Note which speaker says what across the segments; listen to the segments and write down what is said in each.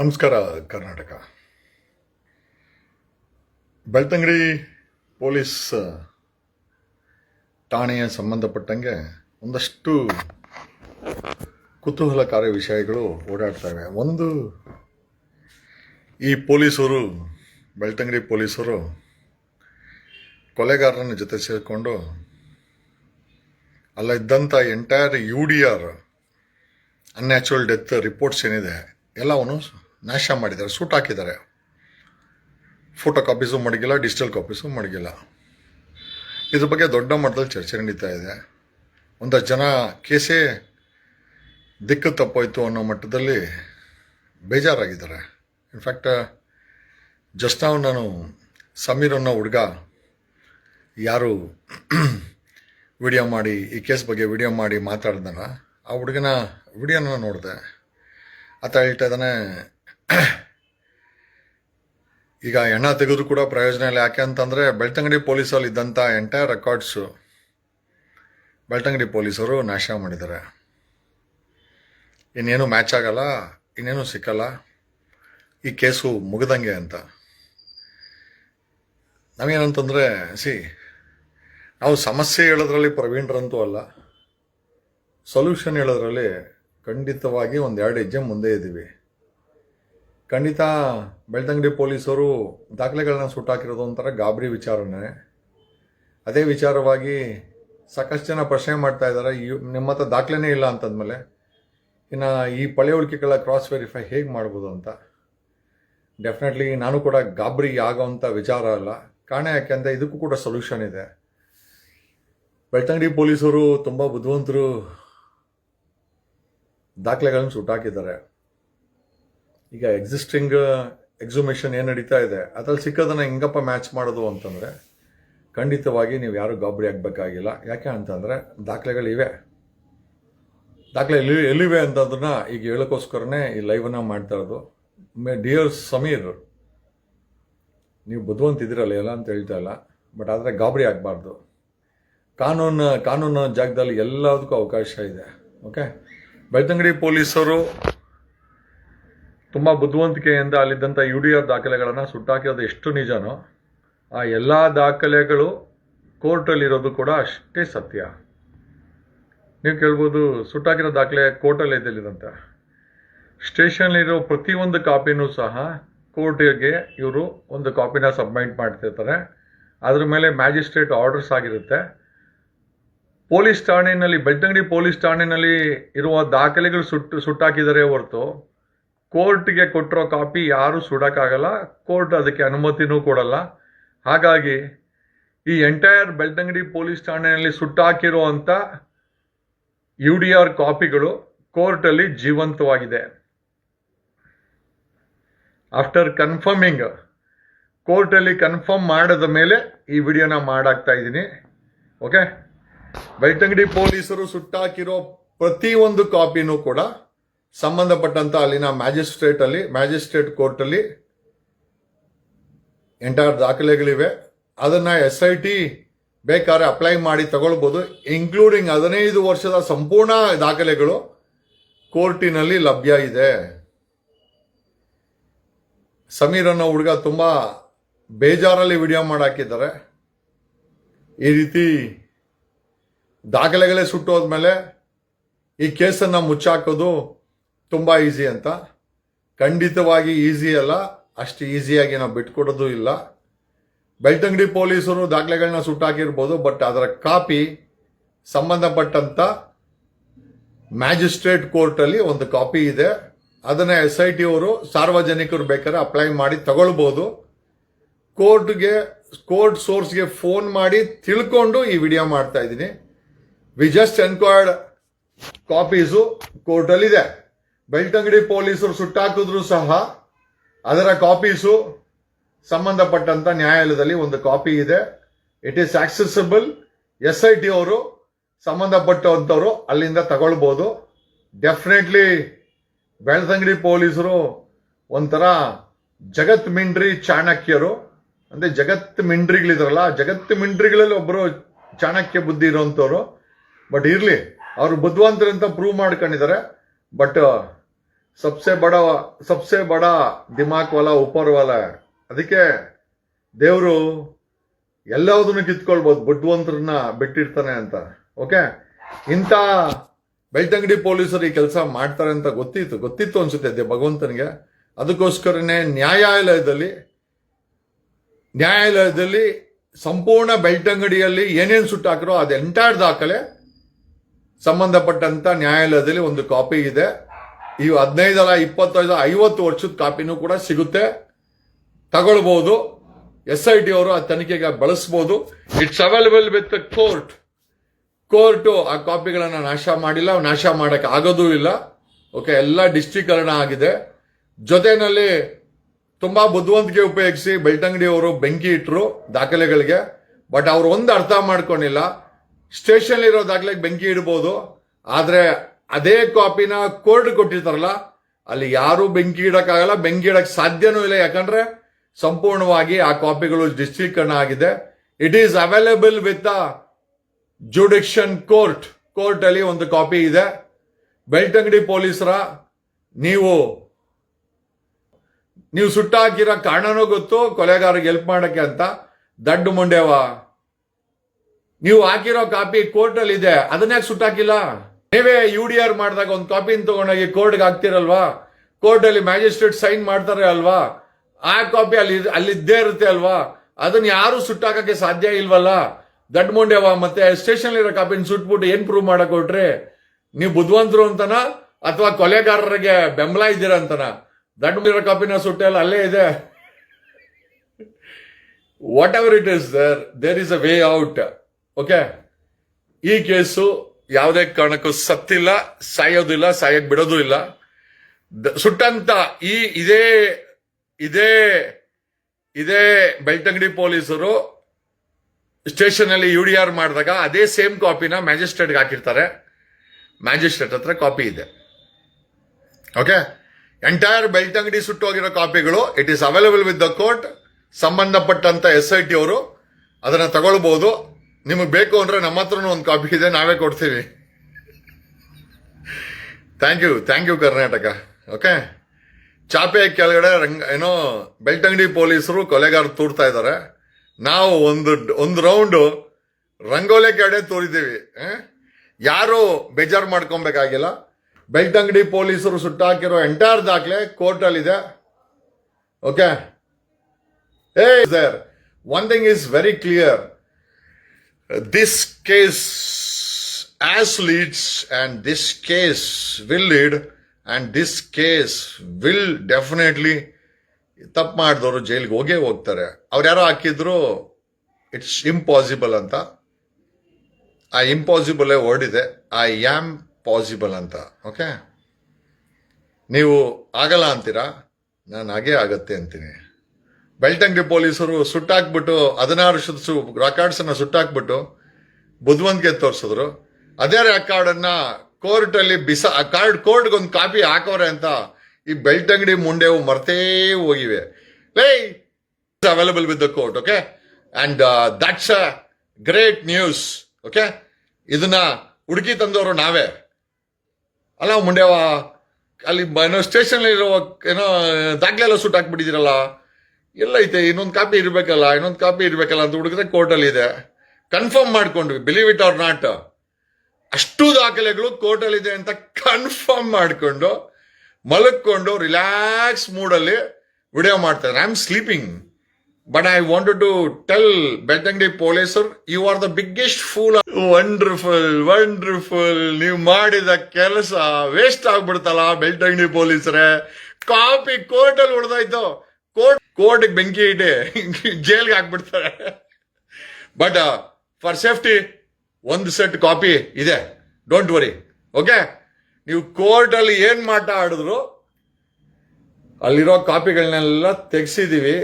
Speaker 1: ನಮಸ್ಕಾರ, ಕರ್ನಾಟಕ. ಬೆಳ್ತಂಗಡಿ ಪೊಲೀಸ್ ಠಾಣೆಯ ಸಂಬಂಧಪಟ್ಟಂಗೆ ಒಂದಷ್ಟು ಕುತೂಹಲಕಾರಿ ವಿಷಯಗಳು ಓಡಾಡ್ತವೆ ಒಂದು, ಈ ಪೊಲೀಸರು, ಬೆಳ್ತಂಗಡಿ ಪೊಲೀಸರು ಕೊಲೆಗಾರರನ್ನು ಜೊತೆ ಸೇರಿಕೊಂಡು ಅಲ್ಲ ಇದ್ದಂಥ entire U D R unnatural death reports ಏನಿದೆ, ಎಲ್ಲವನ್ನು ನಾಶ ಮಾಡಿದ್ದಾರೆ, ಸೂಟ್ ಹಾಕಿದ್ದಾರೆ. ಫೋಟೋ ಕಾಪೀಸು ಮಡಗಿಲ್ಲ ಡಿಜಿಟಲ್ ಕಾಪೀಸು ಮಡಗಿಲ್ಲ. ಇದ್ರ ಬಗ್ಗೆ ದೊಡ್ಡ ಮಟ್ಟದಲ್ಲಿ ಚರ್ಚೆ ನಡೀತಾ ಇದೆ. ಒಂದಷ್ಟು ಜನ ಕೇಸೇ ದಿಕ್ಕು ತಪ್ಪೋಯ್ತು ಅನ್ನೋ ಮಟ್ಟದಲ್ಲಿ ಬೇಜಾರಾಗಿದ್ದಾರೆ. ಇನ್ಫ್ಯಾಕ್ಟ್ ಜಸ್ಟ್ ನಾವು ನಾನು ಸಮೀರ್ ಅನ್ನೋ ಹುಡುಗ ಯಾರು ವಿಡಿಯೋ ಮಾಡಿ, ಈ ಕೇಸ್ ಬಗ್ಗೆ ವಿಡಿಯೋ ಮಾಡಿ ಮಾತಾಡ್ದಲ್ಲ ಆ ಹುಡುಗನ ವಿಡಿಯೋನ ನೋಡಿದೆ. ಆತ ಹೇಳ್ತಾ ಇದ್ದಾನೆ ಈಗ ಎಣ್ಣ ತೆಗೆದು ಕೂಡ ಪ್ರಯೋಜನ ಇಲ್ಲ. ಯಾಕೆ ಅಂತಂದರೆ ಬೆಳ್ತಂಗಡಿ ಪೊಲೀಸಲ್ಲಿ ಇದ್ದಂಥ ಎಂಟೈರ್ ರೆಕಾರ್ಡ್ಸು ಬೆಳ್ತಂಗಡಿ ಪೊಲೀಸರು ನಾಶ ಮಾಡಿದ್ದಾರೆ. ಇನ್ನೇನು ಮ್ಯಾಚ್ ಆಗಲ್ಲ, ಇನ್ನೇನು ಸಿಕ್ಕಲ್ಲ. ಈ ಕೇಸು ಮುಗಿದಂಗೆ ಅಂತ. ನಾವೇನಂತಂದರೆ ಸಿ ನಾವು ಸಮಸ್ಯೆ ಹೇಳೋದ್ರಲ್ಲಿ ಪ್ರವೀಣರಂತೂ ಅಲ್ಲ. ಸೊಲ್ಯೂಷನ್ ಹೇಳೋದ್ರಲ್ಲಿ ಖಂಡಿತವಾಗಿ ಒಂದೆರಡು ಹೆಜ್ಜೆ ಮುಂದೆ ಇದ್ದೀವಿ. ಖಂಡಿತ ಬೆಳ್ತಂಗಡಿ ಪೊಲೀಸರು ದಾಖಲೆಗಳನ್ನ ಸುಟ್ಟಾಕಿರೋದು ಒಂಥರ ಗಾಬರಿ ವಿಚಾರನೇ. ಅದೇ ವಿಚಾರವಾಗಿ ಸಾಕಷ್ಟು ಜನ ಪ್ರಶ್ನೆ ಮಾಡ್ತಾ ಇದ್ದಾರೆ ನಿಮ್ಮ ಹತ್ರ ದಾಖಲೆನೇ ಇಲ್ಲ ಅಂತಂದಮೇಲೆ, ಇನ್ನು ಈ ಪಳೆಯುಳಿಕೆಗಳ ಕ್ರಾಸ್ ವೆರಿಫೈ ಹೇಗೆ ಮಾಡ್ಬೋದು ಅಂತ. ಡೆಫಿನೆಟ್ಲಿ ನಾನು ಕೂಡ ಗಾಬರಿ ಆಗೋವಂಥ ವಿಚಾರ ಅಲ್ಲ. ಕಾರಣ ಯಾಕೆಂದರೆ ಇದಕ್ಕೂ ಕೂಡ ಸೊಲ್ಯೂಷನ್ ಇದೆ. ಬೆಳ್ತಂಗಡಿ ಪೊಲೀಸರು ತುಂಬ ಬುದ್ಧಿವಂತರು ದಾಖಲೆಗಳನ್ನು ಸುಟ್ಟಾಕಿದ್ದಾರೆ. ಈಗ ಎಕ್ಸಿಸ್ಟಿಂಗ್ ಎಕ್ಸುಮೇಷನ್ ಏನು ನಡೀತಾ ಇದೆ, ಅದ್ರಲ್ಲಿ ಸಿಕ್ಕೋದನ್ನ ಹೆಂಗಪ್ಪ ಮ್ಯಾಚ್ ಮಾಡೋದು ಅಂತಂದರೆ, ಖಂಡಿತವಾಗಿ ನೀವು ಯಾರು ಗಾಬರಿ ಆಗಬೇಕಾಗಿಲ್ಲ. ಯಾಕೆ ಅಂತಂದರೆ ದಾಖಲೆಗಳಿವೆ ದಾಖಲೆ ಎಲ್ಲಿ, ಎಲ್ಲಿವೆ ಅಂತಂದ್ರನ್ನ ಈಗ ಹೇಳೋಕ್ಕೋಸ್ಕರನೇ ಈ ಲೈವನ್ನ ಮಾಡ್ತಾ ಇರೋದು. ಮೇ ಡಿಯರ್ ಸಮೀರ್, ನೀವು ಬುದ್ಧವಂತ ಇದ್ದೀರಲ್ಲ, ಎಲ್ಲ ಅಂತ ಹೇಳ್ತಾ ಇಲ್ಲ. ಬಟ್ ಆದರೆ ಗಾಬರಿ ಆಗಬಾರ್ದು. ಕಾನೂನು ಕಾನೂನು ಜಾಗದಲ್ಲಿ ಎಲ್ಲದಕ್ಕೂ ಅವಕಾಶ ಇದೆ. ಓಕೆ ಬೆಳ್ತಂಗಡಿ ಪೊಲೀಸರು ತುಂಬ ಬುದ್ಧಿವಂತಿಕೆಯಿಂದ ಅಲ್ಲಿದ್ದಂಥ ಯು ಡಿ ಆರ್ ದಾಖಲೆಗಳನ್ನು ಸುಟ್ಟಾಕಿರೋದು ಎಷ್ಟು ನಿಜನೋ, ಆ ಎಲ್ಲ ದಾಖಲೆಗಳು ಕೋರ್ಟಲ್ಲಿರೋದು ಕೂಡ ಅಷ್ಟೇ ಸತ್ಯ. ನೀವು ಕೇಳ್ಬೋದು, ಸುಟ್ಟಾಕಿರೋ ದಾಖಲೆ ಕೋರ್ಟಲ್ಲಿ ಎದ್ದಿಲ್ಲಿದಂತ ಸ್ಟೇಷನ್ಲಿರೋ ಪ್ರತಿಯೊಂದು ಕಾಪಿನೂ ಸಹ ಕೋರ್ಟಿಗೆ ಇವರು ಒಂದು ಕಾಪಿನ ಸಬ್ಮಿಟ್ ಮಾಡ್ತಿರ್ತಾರೆ. ಅದ್ರ ಮೇಲೆ ಮ್ಯಾಜಿಸ್ಟ್ರೇಟ್ ಆರ್ಡರ್ಸ್ ಆಗಿರುತ್ತೆ. ಪೊಲೀಸ್ ಠಾಣೆಯಲ್ಲಿ ಬೆಟ್ಟಂಗಡಿ ಪೊಲೀಸ್ ಠಾಣೆಯಲ್ಲಿ ಇರುವ ದಾಖಲೆಗಳು ಸುಟ್ಟು, ಸುಟ್ಟಾಕಿದರೆ ಹೊರತು ಕೋರ್ಟ್ಗೆ ಕೊಟ್ಟಿರೋ ಕಾಪಿ ಯಾರು ಸುಡೋಕ್ಕಾಗಲ್ಲ, ಕೋರ್ಟ್ ಅದಕ್ಕೆ ಅನುಮತಿನೂ ಕೊಡಲ್ಲ. ಹಾಗಾಗಿ ಈ ಎಂಟೈರ್ ಬೆಳ್ತಂಗಡಿ ಪೊಲೀಸ್ ಠಾಣೆಯಲ್ಲಿ ಸುಟ್ಟಾಕಿರೋ ಅಂಥ ಯು ಡಿ ಆರ್ ಕಾಪಿಗಳು ಕೋರ್ಟಲ್ಲಿ ಜೀವಂತವಾಗಿದೆ. ಆಫ್ಟರ್ ಕನ್ಫರ್ಮಿಂಗ್ ಕೋರ್ಟಲ್ಲಿ ಕನ್ಫರ್ಮ್ ಮಾಡಿದ ಮೇಲೆ ಈ ವಿಡಿಯೋನ ಮಾಡಾಕ್ತಾ ಇದ್ದೀನಿ. ಓಕೆ ಬೆಳ್ತಂಗಡಿ ಪೊಲೀಸರು ಸುಟ್ಟಾಕಿರೋ ಪ್ರತಿಯೊಂದು ಕಾಪಿನೂ ಕೂಡ ಸಂಬಂಧಪಟ್ಟಂತ ಅಲ್ಲಿನ ಮ್ಯಾಜಿಸ್ಟ್ರೇಟ್ ಅಲ್ಲಿ, ಮ್ಯಾಜಿಸ್ಟ್ರೇಟ್ ಕೋರ್ಟ್ ಅಲ್ಲಿ ಎಂಟೈರ್ ದಾಖಲೆಗಳಿವೆ. ಅದನ್ನ ಎಸ್ ಐ ಟಿ ಬೇಕಾದ್ರೆ ಅಪ್ಲೈ ಮಾಡಿ ತಗೊಳ್ಬೋದು. ಇನ್ಕ್ಲೂಡಿಂಗ್ ಹದಿನೈದು ವರ್ಷದ ಸಂಪೂರ್ಣ ದಾಖಲೆಗಳು ಕೋರ್ಟಿನಲ್ಲಿ ಲಭ್ಯ ಇದೆ. ಸಮೀರ್ ಅನ್ನೋ ಹುಡುಗ ತುಂಬಾ ಬೇಜಾರಲ್ಲಿ ವಿಡಿಯೋ ಮಾಡಾಕಿದ್ದಾರೆ. ಈ ರೀತಿ ದಾಖಲೆಗಳೇ ಸುಟ್ಟೋದ್ಮೇಲೆ ಈ ಕೇಸನ್ನು ಮುಚ್ಚಾಕೋದು ತುಂಬ ಈಸಿ ಅಂತ. ಖಂಡಿತವಾಗಿ ಈಸಿ ಅಲ್ಲ. ಅಷ್ಟು ಈಸಿಯಾಗಿ ನಾವು ಬಿಟ್ಕೊಡೋದು ಇಲ್ಲ. ಬೆಳ್ತಂಗಡಿ ಪೊಲೀಸರು ದಾಖಲೆಗಳನ್ನ ಸುಟ್ಟಾಕಿರ್ಬೋದು ಬಟ್ ಅದರ ಕಾಪಿ ಸಂಬಂಧಪಟ್ಟಂತ ಮ್ಯಾಜಿಸ್ಟ್ರೇಟ್ ಕೋರ್ಟಲ್ಲಿ ಒಂದು ಕಾಪಿ ಇದೆ. ಅದನ್ನ ಎಸ್ ಐ ಟಿ ಅವರು ಸಾರ್ವಜನಿಕರು ಬೇಕಾದ್ರೆ ಅಪ್ಲೈ ಮಾಡಿ ತಗೊಳ್ಬೋದು. ಕೋರ್ಟ್ಗೆ, ಕೋರ್ಟ್ ಸೋರ್ಸ್ಗೆ ಫೋನ್ ಮಾಡಿ ತಿಳ್ಕೊಂಡು ಈ ವಿಡಿಯೋ ಮಾಡ್ತಾ ಇದ್ದೀನಿ. ವಿ ಜಸ್ಟ್ ಎನ್ಕ್ವೈರ್ಡ್ ಕಾಪೀಸು ಕೋರ್ಟಲ್ಲಿದೆ ಬೆಳ್ತಂಗಡಿ ಪೊಲೀಸರು ಸುಟ್ಟಾಕಿದ್ರು ಸಹ ಅದರ ಕಾಪೀಸು ಸಂಬಂಧಪಟ್ಟಂತ ನ್ಯಾಯಾಲಯದಲ್ಲಿ ಒಂದು ಕಾಪಿ ಇದೆ. It is accessible S I T ಅವರು ಸಂಬಂಧಪಟ್ಟಂಥವ್ರು ಅಲ್ಲಿಂದ ತಗೊಳ್ಬೋದು. ಡೆಫಿನೆಟ್ಲಿ ಬೆಳ್ತಂಗಡಿ ಪೊಲೀಸರು ಒಂಥರ ಜಗತ್ ಮಿಂಡ್ರಿ ಚಾಣಕ್ಯರು. ಅಂದ್ರೆ ಜಗತ್ ಮಿಂಡ್ರಿಗಳಿದ್ರಲ್ಲ ಜಗತ್ ಮಿಂಡ್ರಿಗಳಲ್ಲಿ ಒಬ್ಬರು ಚಾಣಕ್ಯ ಬುದ್ಧಿ ಇರೋಂಥವ್ರು ಬಟ್ ಇರ್ಲಿ, ಅವರು ಬುದ್ಧಿವಂತರಂತ ಪ್ರೂವ್ ಮಾಡ್ಕೊಂಡಿದ್ದಾರೆ. ಬಟ್ ಸಬ್ಸೆ ಬಡ ಸಬ್ಸೆ ಬಡ ದಿಮಾಕ್ ವಾಲ ಉಪರ್ ವಾಲ ಅದಕ್ಕೆ ದೇವರು ಎಲ್ಲದನ್ನು ಕಿತ್ಕೊಳ್ಬೋದು, ಬುದ್ಧಿವಂತರನ್ನ ಬಿಟ್ಟಿರ್ತಾನೆ ಅಂತ. ಓಕೆ ಇಂಥ ಬೆಳ್ತಂಗಡಿ ಪೊಲೀಸರು ಈ ಕೆಲಸ ಮಾಡ್ತಾರೆ ಅಂತ ಗೊತ್ತಿತ್ತು. ಗೊತ್ತಿತ್ತು ಅನ್ಸುತ್ತೆ ಭಗವಂತನಿಗೆ. ಅದಕ್ಕೋಸ್ಕರನೇ ನ್ಯಾಯಾಲಯದಲ್ಲಿ ನ್ಯಾಯಾಲಯದಲ್ಲಿ ಸಂಪೂರ್ಣ ಬೆಳ್ತಂಗಡಿಯಲ್ಲಿ ಏನೇನು ಸುಟ್ಟಾಕ್ರೋ ಅದು ಎಂಟೈರ್ ದಾಖಲೆ ಸಂಬಂಧಪಟ್ಟಂತ ನ್ಯಾಯಾಲಯದಲ್ಲಿ ಒಂದು ಕಾಪಿ ಇದೆ. ಈ ಹದಿನೈದರ ಇಪ್ಪತ್ತೈದು, ಐವತ್ತು ವರ್ಷದ ಕಾಪಿನೂ ಕೂಡ ಸಿಗುತ್ತೆ. ತಗೊಳ್ಬಹುದು ಎಸ್ ಐ ಟಿ ಅವರು ಆ ತನಿಖೆಗೆ ಬಳಸಬಹುದು it's available with court court ಆ ಕಾಪಿಗಳನ್ನು ನಾಶ ಮಾಡಿಲ್ಲ. ನಾಶ ಮಾಡಕ್ಕೆ ಆಗೋದೂ ಇಲ್ಲ. ಓಕೆ ಎಲ್ಲ ಡಿಸ್ಟ್ರಿಕರಣ ಆಗಿದೆ. ಜೊತೆನಲ್ಲಿ ತುಂಬಾ ಬುದ್ಧಿವಂತಿಕೆ ಉಪಯೋಗಿಸಿ ಬೆಳ್ತಂಗಡಿ ಅವರು ಬೆಂಕಿ ಇಟ್ಟರು ದಾಖಲೆಗಳಿಗೆ. ಬಟ್ ಅವರು ಒಂದು ಅರ್ಥ ಮಾಡ್ಕೊಂಡಿಲ್ಲ. ಸ್ಟೇಷನ್ ಇರೋ ದಾಖಲೆಗೆ ಬೆಂಕಿ ಇಡ್ಬೋದು. ಆದ್ರೆ ಅದೇ ಕಾಪಿನ ಕೋರ್ಟ್ ಕೊಟ್ಟಿರ್ತಾರಲ್ಲ, ಅಲ್ಲಿ ಯಾರು ಬೆಂಕಿ ಇಡಕ್ಕಾಗಲ್ಲ, ಬೆಂಕಿ ಇಡಕ್ ಸಾಧ್ಯನೂ ಇಲ್ಲ. ಯಾಕಂದ್ರೆ ಸಂಪೂರ್ಣವಾಗಿ ಆ ಕಾಪಿಗಳು ಡಿಸ್ಟ್ರಿಕ್ಟ್ ಆಗಿದೆ. It is available with jurisdiction court court ಅಲ್ಲಿ ಒಂದು ಕಾಪಿ ಇದೆ. ಬೆಳ್ತಂಗಡಿ ಪೊಲೀಸರ, ನೀವು ನೀವು ಸುಟ್ಟಾಕಿರೋ ಕಾರಣನೂ ಗೊತ್ತು ಕೊಲೆಗಾರಿಗೆ ಹೆಲ್ಪ್ ಮಾಡಕ್ಕೆ ಅಂತ. ದಡ್ಡು ಮುಂಡೇವಾ, ನೀವು ಹಾಕಿರೋ ಕಾಪಿ ಕೋರ್ಟ್ ಅಲ್ಲಿ ಇದೆ ಅದನ್ನ ಯಾಕೆ ಸುಟ್ಟಾಕಿಲ್ಲ? ನೀವೇ ಯು ಡಿ ಆರ್ ಮಾಡಿದಾಗ ಒಂದು ಕಾಪಿನ ತಗೊಂಡೋಗಿ ಕೋರ್ಟ್ಗೆ ಹಾಕ್ತಿರಲ್ವಾ? ಕೋರ್ಟ್ ಅಲ್ಲಿ ಮ್ಯಾಜಿಸ್ಟ್ರೇಟ್ ಸೈನ್ ಮಾಡ್ತಾರೆ ಅಲ್ವಾ? ಆ ಕಾಪಿ ಅಲ್ಲಿ ಅಲ್ಲಿದ್ದೇ ಇರುತ್ತೆ ಅಲ್ವಾ? ಅದನ್ನ ಯಾರು ಸುಟ್ಟಾಕಕ್ಕೆ ಸಾಧ್ಯ ಇಲ್ವಲ್ಲ? ದಡ್ಡ ಮುಂಡೆವ ಮತ್ತೆ ಸ್ಟೇಷನ್ ಇರೋ ಕಾಪಿನ ಸುಟ್ಬಿಟ್ಟು ಏನ್ ಪ್ರೂವ್ ಮಾಡಕ್ ಹೊಟ್ರಿ ನೀವು ಬುದ್ಧವಂತರು ಅಂತನ? ಅಥವಾ ಕೊಲೆಗಾರರಿಗೆ ಬೆಂಬಲ ಇದ್ದೀರ ಅಂತನ? ದಡ್ಡ ಮುಂಡಿರೋ ಕಾಪಿನ ಸುಟ್ಟೆಲ್ಲ ಅಲ್ಲೇ ಇದೆ. Whatever it is there there is a way out okay ಈ ಕೇಸು ಯಾವುದೇ ಕಾರಣಕ್ಕೂ ಸತ್ತಿಲ್ಲ, ಸಾಯೋದಿಲ್ಲ, ಸಾಯಕ್ ಬಿಡೋದು ಇಲ್ಲ. ಸುಟ್ಟಂತ ಈ ಇದೇ ಇದೇ ಇದೇ ಬೆಳ್ತಂಗಡಿ ಪೊಲೀಸರು ಸ್ಟೇಷನ್ ಅಲ್ಲಿ ಯು ಡಿ ಆರ್ ಮಾಡಿದಾಗ ಅದೇ ಸೇಮ್ ಕಾಪಿನ ಮ್ಯಾಜಿಸ್ಟ್ರೇಟ್ಗೆ ಹಾಕಿರ್ತಾರೆ. ಮ್ಯಾಜಿಸ್ಟ್ರೇಟ್ ಹತ್ರ ಕಾಪಿ ಇದೆ. ಓಕೆ? ಎಂಟೈರ್ ಬೆಳ್ತಂಗಡಿ ಸುಟ್ಟೋಗಿರೋ ಕಾಪಿಗಳು it is available with the court ಸಂಬಂಧಪಟ್ಟಂತ ಎಸ್ ಐ ಟಿ ಅವರು ಅದನ್ನ ತಗೊಳ್ಬಹುದು ನಿಮಗೆ ಬೇಕು ಅಂದ್ರೆ ನಮ್ಮ ಹತ್ರನೂ ಒಂದು ಕಾಪಿ ಇದೆ, ನಾವೇ ಕೊಡ್ತೀವಿ. Thank you thank you Karnataka. Okay ಚಾಪೆ ಕೆಳಗಡೆ ರಂಗ, ಏನೋ ಬೆಳ್ತಂಗಡಿ ಪೊಲೀಸರು ಕೊಲೆಗಾರ ತೂರ್ತಾ ಇದ್ದಾರೆ ನಾವು ಒಂದು ಒಂದು ರೌಂಡು ರಂಗೋಲೆ ಕಡೆ ತೋರಿದ್ದೀವಿ? ಯಾರು ಬೇಜಾರು ಮಾಡ್ಕೊಬೇಕಾಗಿಲ್ಲ. ಬೆಳ್ತಂಗಡಿ ಪೊಲೀಸರು ಸುಟ್ಟಾಕಿರೋ ಎಂಟೈರ್ ದಾಖಲೆ ಕೋರ್ಟಲ್ಲಿದೆ. ಓಕೆ ಏ sir one thing is very clear this case as leads and this case will lead and this case will definitely ತಪ್ಪು ಮಾಡಿದವರು ಜೈಲಿಗೆ ಹೋಗೇ ಹೋಗ್ತಾರೆ. ಅವ್ರು ಯಾರೋ ಹಾಕಿದ್ರು ಇಟ್ಸ್ ಇಂಪಾಸಿಬಲ್ ಅಂತ. ಆ ಇಂಪಾಸಿಬಲೇ ಓಡಿದೆ ಐ ಆಮ್ ಪಾಸಿಬಲ್ ಅಂತ. ಓಕೆ ನೀವು ಆಗಲ್ಲ ಅಂತೀರಾ? ನಾನು ಹಾಗೇ ಆಗತ್ತೆ ಅಂತೀನಿ. ಬೆಳ್ತಂಗಡಿ ಪೊಲೀಸರು ಸುಟ್ಟಾಕ್ಬಿಟ್ಟು ಹದಿನಾರು ವರ್ಷದ ಸು ರೆಕಾರ್ಡ್ಸ್ ಅನ್ನ ಸುಟ್ಟಾಕ್ಬಿಟ್ಟು ಬುದ್ಧಿವಂತಿಕೆ ತೋರಿಸಿದ್ರು. ಅದೇ ರೆಕಾರ್ಡ್ ಅನ್ನ ಕೋರ್ಟ್ ಅಲ್ಲಿ ಬಿಸ ಕಾರ್ಡ್ ಕೋರ್ಟ್ಗೊಂದು ಕಾಪಿ ಹಾಕೋರೆ ಅಂತ ಈ ಬೆಳ್ತಂಗಡಿ ಮುಂಡೆವು ಮರ್ತೇ ಹೋಗಿವೆ. ಲೇ available with the court okay and that's a great news okay ಇದನ್ನ ಹುಡುಕಿ ತಂದವರು ನಾವೇ. ಅಲ್ಲ, ಮುಂಡೆವಾ ಅಲ್ಲಿ ಏನೋ ಸ್ಟೇಷನ್ ಇರೋ ಏನೋ, ದಾಖಲೆ ಎಲ್ಲ ಸುಟ್ಟು ಹಾಕ್ಬಿಟ್ಟಿದ್ದೀರಲ್ಲ ಎಲ್ಲೈತೆ ಇನ್ನೊಂದು ಕಾಪಿ ಇರಬೇಕಲ್ಲ, ಇನ್ನೊಂದು ಕಾಪಿ ಇರಬೇಕಲ್ಲ ಅಂತ ಹುಡುಗಿದ್ರೆ ಕೋರ್ಟಲ್ಲಿ ಇದೆ. ಕನ್ಫರ್ಮ್ ಮಾಡ್ಕೊಂಡ್ವಿ ಬಿಲೀವ್ ಇಟ್ ಆರ್ ನಾಟ್ ಅಷ್ಟು ದಾಖಲೆಗಳು ಕೋರ್ಟಲ್ಲಿ ಇದೆ ಅಂತ ಕನ್ಫರ್ಮ್ ಮಾಡಿಕೊಂಡು ಮಲಕ್ಕೊಂಡು ರಿಲ್ಯಾಕ್ಸ್ ಮೂಡಲ್ಲಿ ವಿಡಿಯೋ ಮಾಡ್ತಾರೆ I am sleeping but I want to tell Belthangady ಪೊಲೀಸರ್ you are the biggest fool wonderful wonderful ನೀವು ಮಾಡಿದ ಕೆಲಸ ವೇಸ್ಟ್ ಆಗ್ಬಿಡ್ತಲ್ಲ ಬೆಳ್ತಂಗಡಿ ಪೊಲೀಸರೇ ಕಾಪಿ ಕೋರ್ಟಲ್ಲಿ ಉಳ್ದಾಯ್ತು. ಕೋರ್ಟ್, ಕೋರ್ಟ್ಗೆ ಬೆಂಕಿ ಇಟ್ಟೆ ಜೈಲ್ಗೆ ಹಾಕ್ಬಿಡ್ತಾರೆ. ಬಟ್ ಫಾರ್ ಸೇಫ್ಟಿ ಒಂದು ಸೆಟ್ ಕಾಪಿ ಇದೆ. ಡೋಂಟ್ ವರಿ ಓಕೆ ನೀವು ಕೋರ್ಟಲ್ಲಿ ಏನು ಮಾಟ ಆಡಿದ್ರು, ಅಲ್ಲಿರೋ ಕಾಪಿಗಳನ್ನೆಲ್ಲ ತೆಗ್ಸಿದೀವಿ.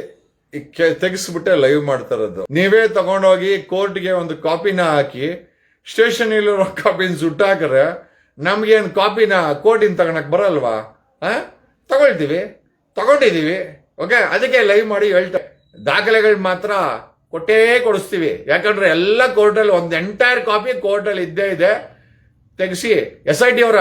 Speaker 1: ತೆಗೆಸ್ಬಿಟ್ಟೆ ಲೈವ್ ಮಾಡ್ತಾ ಇರೋದು ನೀವೇ ತಗೊಂಡೋಗಿ ಕೋರ್ಟ್ಗೆ ಒಂದು ಕಾಪಿನ ಹಾಕಿ ಸ್ಟೇಷನ್ ಇಲ್ಲಿರೋ ಕಾಪಿನ ಸುಟ್ಟಾಕ್ರೆ, ನಮ್ಗೇನು ಕಾಪಿನ ಕೋರ್ಟಿನ ತಗೊಳಕ್ ಬರಲ್ವಾ? ಹಾಂ? ತಗೊಳ್ತೀವಿ. ತಗೊಂಡಿದೀವಿ. ಓಕೆ ಅದಕ್ಕೆ ಲೈವ್ ಮಾಡಿ ಹೇಳ್ತಾ ದಾಖಲೆಗಳು ಮಾತ್ರ ಕೊಟ್ಟೇ ಕೊಡಿಸ್ತೀವಿ. ಯಾಕಂದ್ರೆ ಎಲ್ಲ ಕೋರ್ಟಲ್ಲಿ ಒಂದು ಎಂಟೈರ್ ಕಾಪಿ ಕೋರ್ಟಲ್ಲಿ ಇದ್ದೇ ಇದೆ. ತೆಗೆಸಿ ಎಸ್ ಐ ಟಿ ಅವರ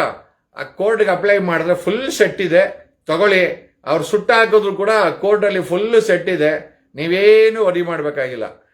Speaker 2: ಆ ಕೋರ್ಟ್ಗೆ ಅಪ್ಲೈ ಮಾಡಿದ್ರೆ ಫುಲ್ ಸೆಟ್ ಇದೆ. ತಗೊಳ್ಳಿ. ಅವ್ರು ಸುಟ್ಟ ಹಾಕಿದ್ರು ಕೂಡ ಕೋರ್ಟಲ್ಲಿ ಫುಲ್ ಸೆಟ್ ಇದೆ. ನೀವೇನು ವರಿ ಮಾಡಬೇಕಾಗಿಲ್ಲ.